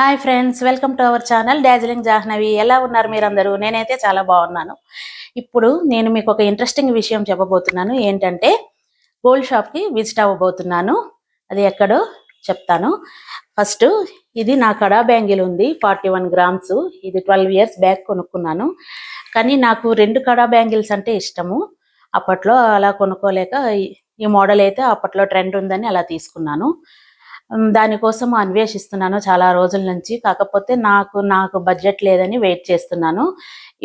Hi friends welcome to our channel Darjeeling Jahnavi. ఎలా ఉన్నారు మీరందరూ? నేనైతే చాలా బాగున్నాను. ఇప్పుడు నేను మీకు ఒక ఇంట్రెస్టింగ్ విషయం చెప్పబోతున్నాను. ఏంటంటే గోల్డ్ షాప్కి విజిట్ అవ్వబోతున్నాను. అది ఎక్కడో చెప్తాను. ఫస్ట్ ఇది నా కడా బ్యాంగిల్ ఉంది ఫార్టీ వన్ గ్రామ్స్. ఇది ట్వెల్వ్ ఇయర్స్ బ్యాక్ కొనుక్కున్నాను. కానీ నాకు రెండు కడా బ్యాంగిల్స్ అంటే ఇష్టము. అప్పట్లో అలా కొనుక్కోలేక ఈ- మోడల్ అయితే అప్పట్లో ట్రెండ్ ఉందని అలా తీసుకున్నాను. దానికోసం అన్వేషిస్తున్నాను చాలా రోజుల నుంచి. కాకపోతే నాకు నాకు బడ్జెట్ లేదని వెయిట్ చేస్తున్నాను.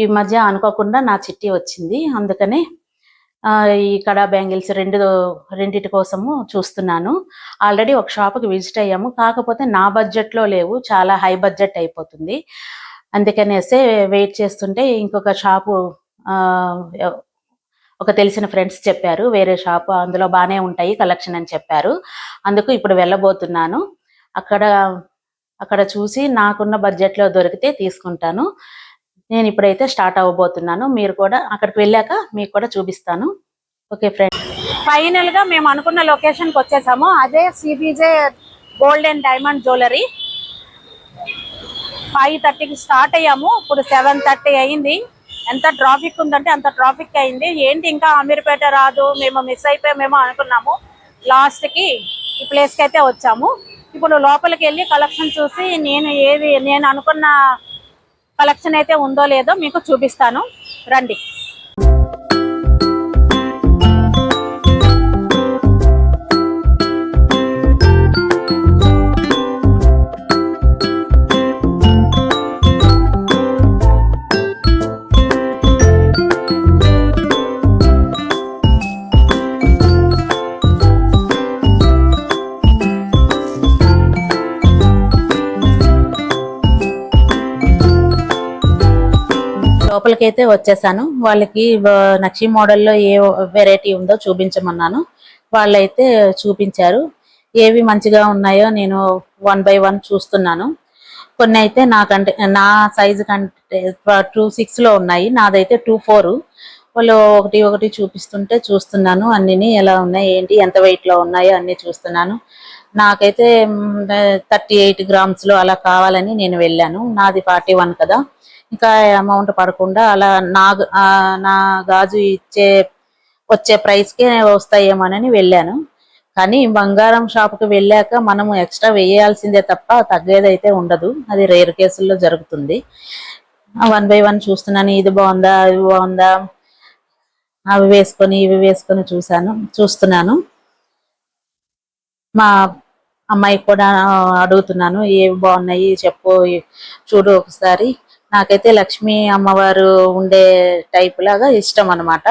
ఈ మధ్య అనుకోకుండా నా చిట్టి వచ్చింది. అందుకనే ఇక్కడ ఈ కడా బ్యాంగిల్స్ రెండు రెండిటి కోసము చూస్తున్నాను. ఆల్రెడీ ఒక షాప్కి విజిట్ అయ్యాము. కాకపోతే నా బడ్జెట్లో లేవు. చాలా హై బడ్జెట్ అయిపోతుంది. అందుకనేసే వెయిట్ చేస్తుంటే ఇంకొక షాపు ఒక తెలిసిన ఫ్రెండ్స్ చెప్పారు వేరే షాప్ అందులో బాగానే ఉంటాయి కలెక్షన్ అని చెప్పారు. అందుకు ఇప్పుడు వెళ్ళబోతున్నాను. అక్కడ అక్కడ చూసి నాకున్న బడ్జెట్లో దొరికితే తీసుకుంటాను. నేను ఇప్పుడైతే స్టార్ట్ అవ్వబోతున్నాను. మీరు కూడా అక్కడికి వెళ్ళాక మీకు కూడా చూపిస్తాను. ఓకే ఫ్రెండ్ ఫైనల్గా మేము అనుకున్న లొకేషన్కి వచ్చేసాము. అదే CBJ gold and diamond jewellery five థర్టీకి స్టార్ట్ అయ్యాము. ఇప్పుడు సెవెన్ థర్టీ అయింది. ఎంత ట్రాఫిక్ ఉందంటే అంత ట్రాఫిక్ అయింది. ఏంటి ఇంకా అమీర్పేట రాదు మేము మిస్ అయిపోయామేమో అనుకున్నాము. లాస్ట్కి ఈ ప్లేస్కి అయితే వచ్చాము. ఇప్పుడు లోపలికి వెళ్ళి కలెక్షన్ చూసి నేను ఏది నేను అనుకున్న కలెక్షన్ అయితే ఉందో లేదో మీకు చూపిస్తాను. రండి. లోపలికైతే వచ్చేసాను. వాళ్ళకి నక్షి మోడల్లో ఏ వెరైటీ ఉందో చూపించమన్నాను. వాళ్ళైతే చూపించారు. ఏవి మంచిగా ఉన్నాయో నేను వన్ బై వన్ చూస్తున్నాను. కొన్ని అయితే నాకంటే నా సైజు కంటే టూ సిక్స్లో ఉన్నాయి. నాదైతే టూ ఫోర్. వాళ్ళు ఒకటి ఒకటి చూపిస్తుంటే చూస్తున్నాను. అన్నిని ఎలా ఉన్నాయి ఏంటి ఎంత వెయిట్లో ఉన్నాయో అన్ని చూస్తున్నాను. నాకైతే థర్టీ ఎయిట్ గ్రామ్స్లో అలా కావాలని నేను వెళ్ళాను. నాది ఫార్టీ వన్ కదా. ఇంకా అమౌంట్ పడకుండా అలా నా నా గాజు ఇచ్చే వచ్చే ప్రైస్కే వస్తాయేమోనని వెళ్ళాను. కానీ బంగారం షాప్కి వెళ్ళాక మనము ఎక్స్ట్రా వేయాల్సిందే తప్ప తగ్గేదైతే ఉండదు. అది రేర్ కేసుల్లో జరుగుతుంది. వన్ బై వన్ చూస్తున్నాను. ఇది బాగుందా ఇది బాగుందా? అవి వేసుకొని ఇవి వేసుకొని చూశాను చూస్తున్నాను. మా అమ్మాయికి కూడా అడుగుతున్నాను ఏవి బాగున్నాయి చెప్పు చూడు ఒకసారి. నాకైతే లక్ష్మీ అమ్మవారు ఉండే టైప్ లాగా ఇష్టం అన్నమాట.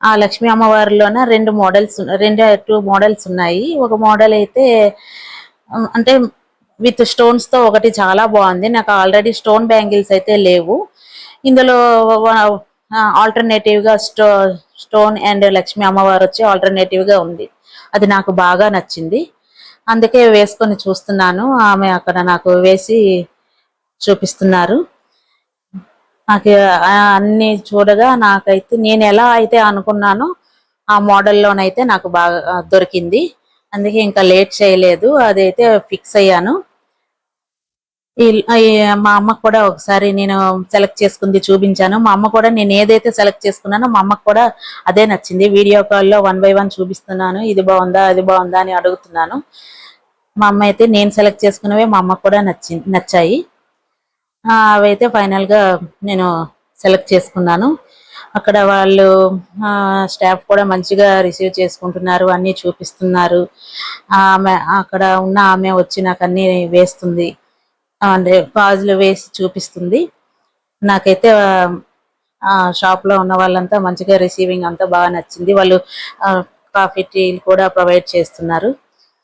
ఆ లక్ష్మీ అమ్మవారిలోన రెండు మోడల్స్ రెండు టూ మోడల్స్ ఉన్నాయి. ఒక మోడల్ అయితే అంటే విత్ స్టోన్స్తో ఒకటి చాలా బాగుంది. నాకు ఆల్రెడీ స్టోన్ బ్యాంగిల్స్ అయితే లేవు. ఇందులో ఆల్టర్నేటివ్గా స్టో స్టోన్ అండ్ లక్ష్మీ అమ్మవారు వచ్చి ఆల్టర్నేటివ్గా ఉంది. అది నాకు బాగా నచ్చింది. అందుకే వేసుకొని చూస్తున్నాను. ఆమె అక్కడ నాకు వేసి చూపిస్తున్నారు. నాకు అన్ని చూడగా నాకైతే నేను ఎలా అయితే అనుకున్నానో ఆ మోడల్లోనైతే నాకు బాగా దొరికింది. అందుకే ఇంకా లేట్ చేయలేదు. అదైతే ఫిక్స్ అయ్యాను. మా అమ్మకు కూడా ఒకసారి నేను సెలెక్ట్ చేసుకుంది చూపించాను. మా అమ్మ కూడా నేను ఏదైతే సెలెక్ట్ చేసుకున్నానో మా అమ్మకు కూడా అదే నచ్చింది. వీడియో కాల్లో వన్ బై వన్ చూపిస్తున్నాను. ఇది బాగుందా అది బాగుందా అని అడుగుతున్నాను. మా అమ్మ అయితే నేను సెలెక్ట్ చేసుకున్నవే మా అమ్మకు కూడా నచ్చి నచ్చాయి. అవైతే ఫైనల్గా నేను సెలెక్ట్ చేసుకున్నాను. అక్కడ వాళ్ళు స్టాఫ్ కూడా మంచిగా రిసీవ్ చేసుకుంటున్నారు అన్ని చూపిస్తున్నారు. ఆమె అక్కడ ఉన్న ఆమె వచ్చి నాకు అన్ని వేస్తుంది. అంటే గాజులు వేసి చూపిస్తుంది. నాకైతే ఆ షాప్లో ఉన్న వాళ్ళంతా మంచిగా రిసీవింగ్ అంతా బాగా నచ్చింది. వాళ్ళు కాఫీ టీలు కూడా ప్రొవైడ్ చేస్తున్నారు.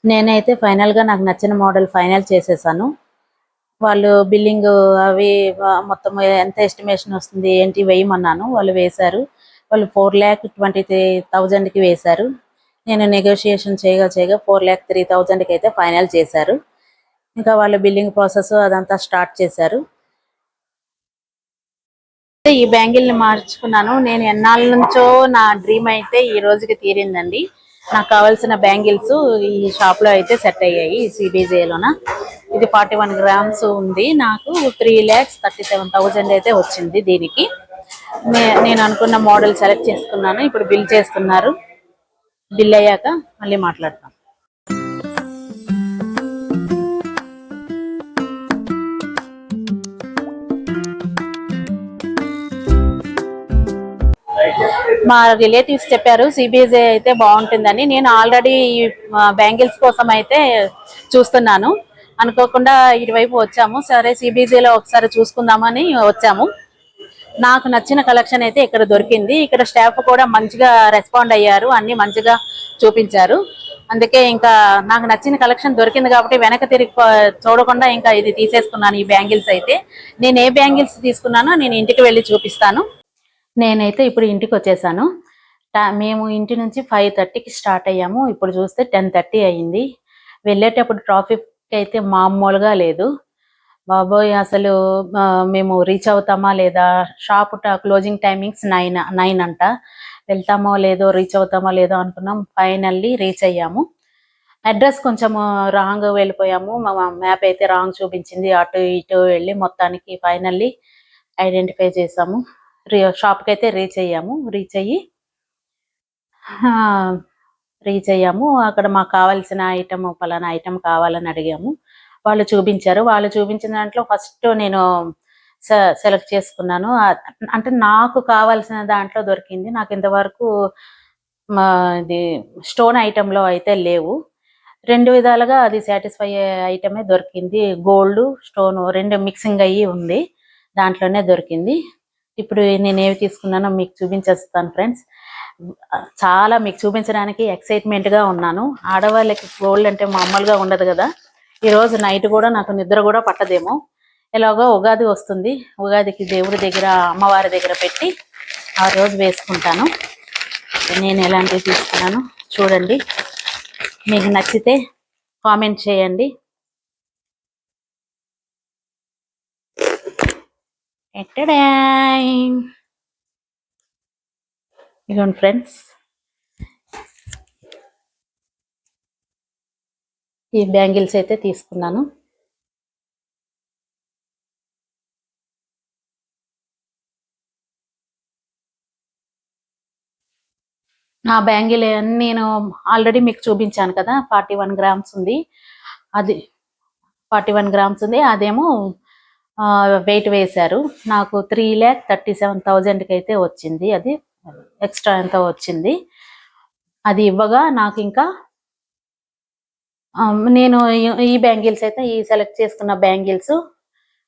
నేనైతే ఫైనల్గా నాకు నచ్చిన మోడల్ ఫైనల్ చేసేసాను. వాళ్ళు బిల్లింగ్ అవి మొత్తం ఎంత ఎస్టిమేషన్ వస్తుంది ఏంటి వేయమన్నాను. వాళ్ళు వేశారు. వాళ్ళు ఫోర్ ల్యాక్ ట్వంటీ త్రీ కి వేశారు. నేను నెగోషియేషన్ చేయగా చేయగా ఫోర్ ల్యాక్ త్రీ కి అయితే ఫైనల్ చేశారు. ఇంకా వాళ్ళ బిల్లింగ్ ప్రాసెస్ అదంతా స్టార్ట్ చేశారు. ఈ బ్యాంగిల్ని మార్చుకున్నాను. నేను ఎన్నాళ్ళ నుంచో నా డ్రీమ్ అయితే ఈ రోజుకి తీరిందండి. నాకు కావాల్సిన బ్యాంగిల్స్ ఈ షాప్లో అయితే సెట్ అయ్యాయి సిబిజేలోన ఇది ఫార్టీ వన్ గ్రామ్స్ ఉంది. నాకు three lakhs thirty seven thousand అయితే వచ్చింది దీనికి. నే- నేను అనుకున్న మోడల్ సెలెక్ట్ చేసుకున్నాను. ఇప్పుడు బిల్ చేస్తున్నారు. బిల్ అయ్యాక మళ్ళీ మాట్లాడతాను మా రిలేటివ్స్ చెప్పారు సిబిఎస్ఏ అయితే బాగుంటుందని. నేను ఆల్రెడీ బ్యాంగిల్స్ కోసం అయితే చూస్తున్నాను. అనుకోకుండా ఇటువైపు వచ్చాము. సరే CBSE లో ఒకసారి చూసుకుందామని వచ్చాము. నాకు నచ్చిన కలెక్షన్ అయితే ఇక్కడ దొరికింది. ఇక్కడ స్టాఫ్ కూడా మంచిగా రెస్పాండ్ అయ్యారు అన్ని మంచిగా చూపించారు. అందుకే ఇంకా నాకు నచ్చిన కలెక్షన్ దొరికింది కాబట్టి వెనక తిరిగి చూడకుండా ఇంకా ఇది తీసేసుకున్నాను ఈ బ్యాంగిల్స్ అయితే. నేను ఏ బ్యాంగిల్స్ తీసుకున్నానో నేను ఇంటికి వెళ్ళి చూపిస్తాను. నేనైతే ఇప్పుడు ఇంటికి వచ్చేసాను మేము ఇంటి నుంచి ఫైవ్ థర్టీకి స్టార్ట్ అయ్యాము. ఇప్పుడు చూస్తే టెన్ థర్టీ అయ్యింది. వెళ్ళేటప్పుడు ట్రాఫిక్ అయితే మామూలుగా లేదు. బాబోయ్ అసలు మేము రీచ్ అవుతామా లేదా? Shop closing timings nine nine అంట. వెళ్తామో లేదో రీచ్ అవుతామో లేదో అనుకున్నాం. ఫైనల్లీ రీచ్ అయ్యాము. అడ్రస్ కొంచెం రాంగ్ వెళ్ళిపోయాము. మా మ్యాప్ అయితే రాంగ్ చూపించింది. అటు ఇటు వెళ్ళి మొత్తానికి ఫైనల్లీ ఐడెంటిఫై చేసాము. షాప్కి అయితే రీచ్ అయ్యాము. రీచ్ అయ్యి రీచ్ అయ్యాము. అక్కడ మాకు కావాల్సిన ఐటమ్ పలానా ఐటమ్ కావాలని అడిగాము. వాళ్ళు చూపించారు. వాళ్ళు చూపించిన దాంట్లో ఫస్ట్ నేను సెలెక్ట్ చేసుకున్నాను. అంటే నాకు కావాల్సిన దాంట్లో దొరికింది. నాకు ఇంతవరకు మా ఇది స్టోన్ ఐటెంలో అయితే లేవు. రెండు విధాలుగా అది సాటిస్ఫై అయ్యే ఐటమే దొరికింది. గోల్డ్ స్టోన్ రెండు మిక్సింగ్ అయ్యి ఉంది. దాంట్లోనే దొరికింది. ఇప్పుడు నేను ఏవి తీసుకున్నానో మీకు చూపించేస్తాను ఫ్రెండ్స్ చాలా మీకు చూపించడానికి ఎక్సైట్మెంట్గా ఉన్నాను. ఆడవాళ్ళకి గోల్డ్ అంటే మామూలుగా ఉండదు కదా. ఈరోజు నైట్ కూడా నాకు నిద్ర కూడా పట్టదేమో. ఎలాగో ఉగాది వస్తుంది. ఉగాదికి దేవుడి దగ్గర అమ్మవారి దగ్గర పెట్టి ఆ రోజు వేసుకుంటాను. నేను ఎలాంటివి తీసుకున్నాను చూడండి. మీకు నచ్చితే కామెంట్ చేయండి. ఎట్టడాయ్. ఇదిగోండి ఫ్రెండ్స్. ఈ బ్యాంగిల్స్ అయితే తీసుకున్నాను. నా బ్యాంగిల్ నేను ఆల్రెడీ మీకు చూపించాను కదా ఫార్టీ వన్ గ్రామ్స్ ఉంది. అది ఫార్టీ వన్ గ్రామ్స్ ఉంది. అదేమో వెయిట్ వేశారు. నాకు త్రీ ల్యాక్ థర్టీ సెవెన్ థౌజండ్కి అయితే వచ్చింది. అది ఎక్స్ట్రా ఎంత వచ్చింది? అది ఇవ్వగా నాకు ఇంకా నేను ఈ- ఈ బ్యాంగిల్స్ అయితే ఈ సెలెక్ట్ చేసుకున్న బ్యాంగిల్స్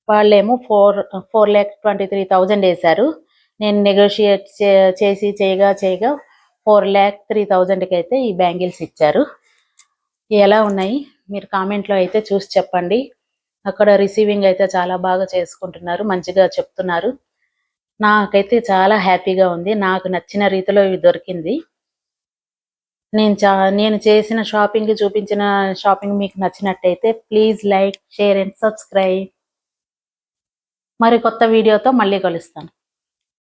వాళ్ళేమో four four lakh twenty three thousand వేశారు. నేను నెగోషియేట్ చేసి చేయగా చేయగా ఫోర్ ల్యాక్ త్రీ థౌజండ్కి అయితే ఈ బ్యాంగిల్స్ ఇచ్చారు. ఎలా ఉన్నాయి? మీరు కామెంట్లో అయితే చూసి చెప్పండి. అక్కడ రిసీవింగ్ అయితే చాలా బాగా చేసుకుంటున్నారు మంచిగా చెప్తున్నారు. నాకైతే చాలా హ్యాపీగా ఉంది. నాకు నచ్చిన రీతిలో ఇవి దొరికింది. నేను చా నేను చేసిన షాపింగ్ చూపించిన షాపింగ్ మీకు నచ్చినట్టయితే please like share and subscribe మరి కొత్త వీడియోతో మళ్ళీ కలుస్తాను.